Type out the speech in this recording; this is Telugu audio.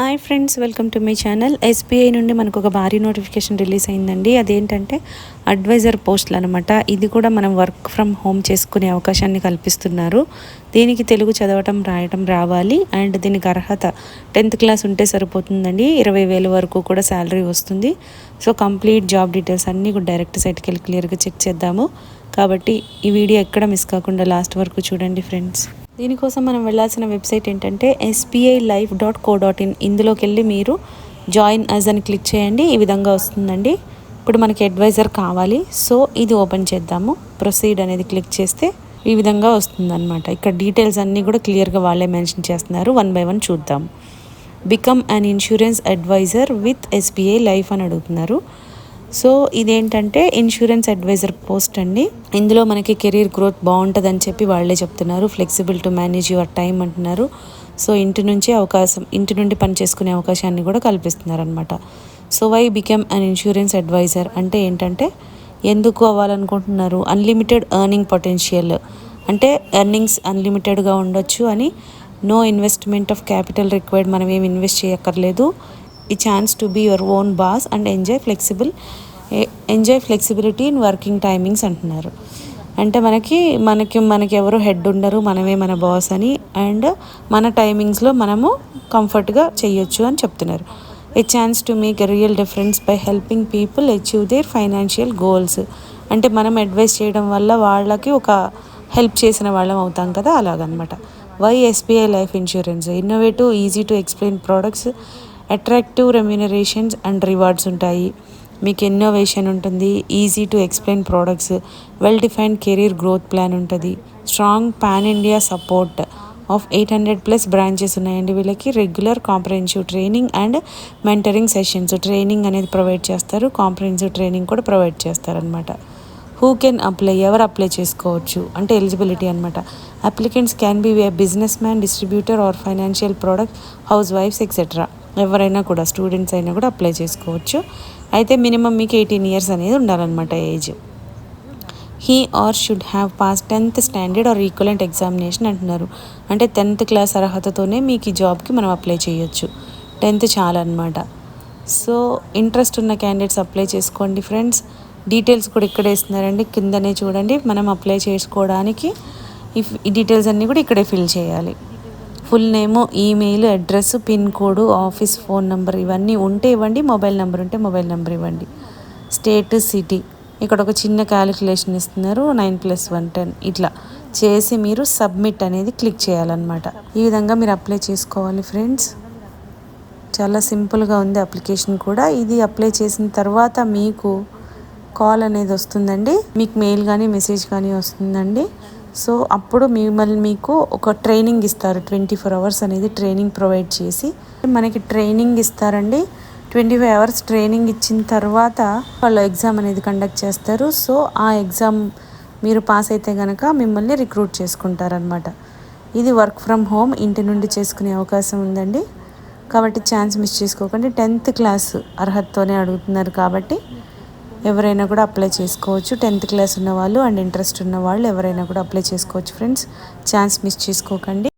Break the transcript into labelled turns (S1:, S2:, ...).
S1: Hi friends welcome to my channel SBI నుండి మనకు ఒక భారీ నోటిఫికేషన్ రిలీజ్ అయిందండి. అదేంటంటే అడ్వైజర్ పోస్టులు అనమాట ఇది కూడా మనం వర్క్ ఫ్రమ్ హోమ్ చేసుకునే అవకాశాన్ని కల్పిస్తున్నారు. దీనికి తెలుగు చదవటం రాయటం రావాలి. అండ్ దీనికి అర్హత టెన్త్ క్లాస్ ఉంటే సరిపోతుందండి. ఇరవై వేల వరకు కూడా శాలరీ వస్తుంది. సో కంప్లీట్ జాబ్ డీటెయిల్స్ అన్నీ కూడా డైరెక్ట్ సైట్కి వెళ్ళి క్లియర్గా చెక్ చేద్దాము. కాబట్టి ఈ వీడియో ఎక్కడ మిస్ కాకుండా లాస్ట్ వరకు చూడండి ఫ్రెండ్స్ దీనికోసం మనం వెళ్ళాల్సిన వెబ్సైట్ ఏంటంటే SBI life dot co dot in ఇందులోకి వెళ్ళి మీరు జాయిన్ అజ్ అని క్లిక్ చేయండి. ఈ విధంగా వస్తుందండి. ఇప్పుడు మనకి అడ్వైజర్ కావాలి. సో ఇది ఓపెన్ చేద్దాము. ప్రొసీడ్ అనేది క్లిక్ చేస్తే ఈ విధంగా వస్తుందన్నమాట. ఇక్కడ డీటెయిల్స్ అన్నీ కూడా క్లియర్గా వాళ్ళే మెన్షన్ చేస్తున్నారు. వన్ బై వన్ చూద్దాం become an insurance advisor with SBI life అని అడుగుతున్నారు. సో ఇదేంటంటే ఇన్సూరెన్స్ అడ్వైజర్ పోస్ట్ అండి. ఇందులో మనకి కెరీర్ గ్రోత్ బాగుంటుందని చెప్పి వాళ్ళే చెప్తున్నారు. Flexible to manage your time అంటున్నారు. సో ఇంటి నుంచే అవకాశం ఇంటి నుండి పని చేసుకునే అవకాశాన్ని కూడా కల్పిస్తున్నారు అనమాట so why become an insurance advisor అంటే ఏంటంటే ఎందుకు అవ్వాలనుకుంటున్నారు? అన్లిమిటెడ్ ఎర్నింగ్ పొటెన్షియల్ అంటే ఎర్నింగ్స్ అన్లిమిటెడ్గా ఉండొచ్చు అని no investment of capital required మనం ఏమి ఇన్వెస్ట్ చేయక్కర్లేదు. ఈ chance to be your own boss and enjoy flexible enjoy flexibility in working timings అంటున్నారు. అంటే మనకి మనకి మనకి ఎవరు హెడ్ ఉండరు మనమే మన బాస్ అని అండ్ మన టైమింగ్స్లో మనము కంఫర్ట్గా చేయొచ్చు అని చెప్తున్నారు. A chance to make a real difference by helping people achieve their financial goals అంటే మనం అడ్వైస్ చేయడం వల్ల వాళ్ళకి ఒక హెల్ప్ చేసిన వాళ్ళం అవుతాం కదా అలాగనమాట. Why SBI life insurance innovative easy to explain products attractive remunerations and rewards ఉంటాయి. మీకు ఇన్నోవేషన్ ఉంటుంది easy to explain products well defined career growth plan ఉంటుంది. Strong pan India support of eight hundred plus branches ఉన్నాయండి. వీళ్ళకి regular comprehensive training and mentoring sessions training అనేది ప్రొవైడ్ చేస్తారు కాంప్రహెన్సివ్ ట్రైనింగ్ కూడా ప్రొవైడ్ చేస్తారనమాట హూ కెన్ అప్లై ఎవరు అప్లై చేసుకోవచ్చు? అంటే ఎలిజిబిలిటీ అనమాట applicants can be a businessman distributor or financial product house వైఫ్స్ ఎక్సెట్రా ఎవరైనా కూడా స్టూడెంట్స్ అయినా కూడా అప్లై చేసుకోవచ్చు. అయితే మినిమం మీకు ఎయిటీన్ ఇయర్స్ అనేది ఉండాలన్నమాట age. He or should have pass tenth standard or equivalent examination అంటున్నారు. అంటే టెన్త్ క్లాస్ అర్హతతోనే మీకు ఈ జాబ్కి మనం అప్లై చేయొచ్చు. టెన్త్ చాలన్నమాట. సో ఇంట్రెస్ట్ ఉన్న క్యాండిడేట్స్ అప్లై చేసుకోండి ఫ్రెండ్స్. డీటెయిల్స్ కూడా ఇక్కడే ఇస్తున్నారండి కిందనే చూడండి. మనం అప్లై చేసుకోవడానికి ఈ డీటెయిల్స్ అన్నీ కూడా ఇక్కడే ఫిల్ చేయాలి. Full name email address pin code office phone number ఇవన్నీ ఉంటే ఇవ్వండి మొబైల్ నెంబర్ ఉంటే మొబైల్ నెంబర్ ఇవ్వండి. State city. ఇక్కడ ఒక చిన్న క్యాలిక్యులేషన్ ఇస్తున్నారు నైన్ ప్లస్ వన్ టెన్. ఇట్లా చేసి మీరు సబ్మిట్ అనేది క్లిక్ చేయాలన్నమాట. ఈ విధంగా మీరు అప్లై చేసుకోవాలి ఫ్రెండ్స్. చాలా సింపుల్గా ఉంది అప్లికేషన్ కూడా. ఇది అప్లై చేసిన తర్వాత మీకు కాల్ అనేది వస్తుందండి. మీకు మెయిల్ కానీ మెసేజ్ కానీ వస్తుందండి. సో అప్పుడు మిమ్మల్ని మీకు ఒక ట్రైనింగ్ ఇస్తారు ట్వంటీ ఫోర్ అవర్స్ అనేది ట్రైనింగ్ ప్రొవైడ్ చేసి. మనకి ట్రైనింగ్ ఇస్తారండి. ట్వంటీ ఫైవ్ అవర్స్ ట్రైనింగ్ ఇచ్చిన తర్వాత వాళ్ళు ఎగ్జామ్ అనేది కండక్ట్ చేస్తారు. సో ఆ ఎగ్జామ్ మీరు పాస్ అయితే కనుక మిమ్మల్ని రిక్రూట్ చేసుకుంటారనమాట ఇది వర్క్ ఫ్రమ్ హోమ్ ఇంటి నుండి చేసుకునే అవకాశం ఉందండి. కాబట్టి ఛాన్స్ మిస్ చేసుకోకండి. టెన్త్ క్లాస్ అర్హతతోనే అడుగుతున్నారు కాబట్టి ఎవరైనా కూడా అప్లై చేసుకోవచ్చు. టెన్త్ క్లాస్ ఉన్న వాళ్ళు అండ్ ఇంట్రెస్ట్ ఉన్న వాళ్ళు ఎవరైనా కూడా అప్లై చేసుకోవచ్చు ఫ్రెండ్స్ ఛాన్స్ మిస్ చేసుకోకండి.